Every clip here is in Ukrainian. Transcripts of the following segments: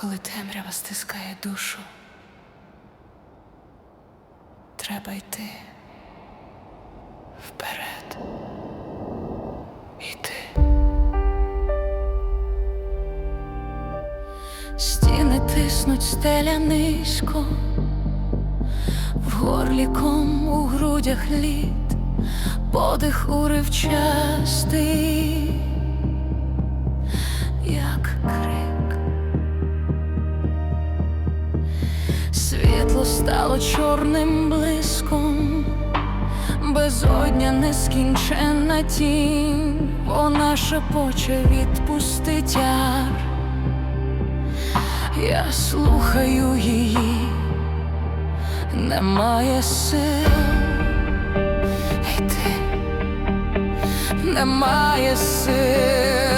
коли темрява стискає душу, треба йти вперед. Йти. Стіни тиснуть стеля низько, в горлі ком у грудях лід, подих уривчастий, як крик. Світло стало чорним блиском, безодня нескінченна тінь, вона шепоче відпусти тяр. Я слухаю її, немає сил. Йти, немає сил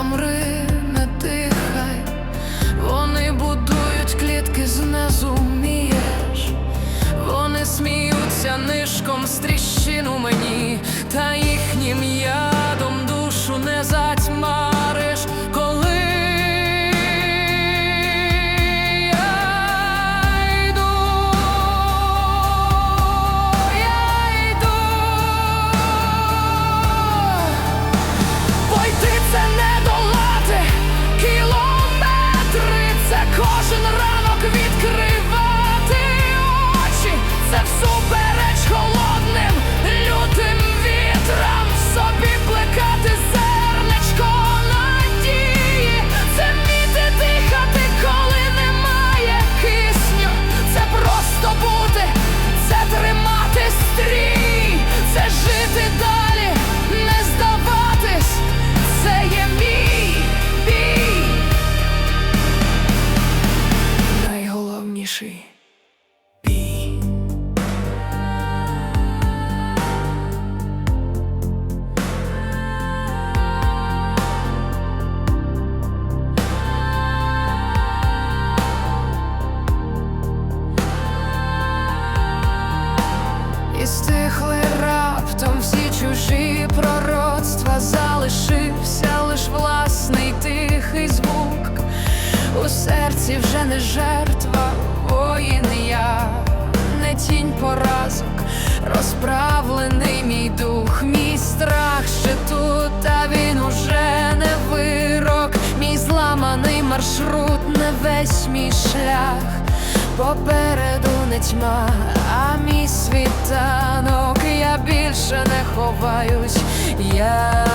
замри, не тихай, вони будують клітки знизу, вмієш, вони сміються нишком з тріщину мені, та їхнім ядом відкривати очі, це всупереч серці вже не жертва, воїн я, не тінь поразок, розправлений мій дух, мій страх ще тут, та він уже не вирок, мій зламаний маршрут, не весь мій шлях. Попереду не тьма, а мій світанок, я більше не ховаюсь, я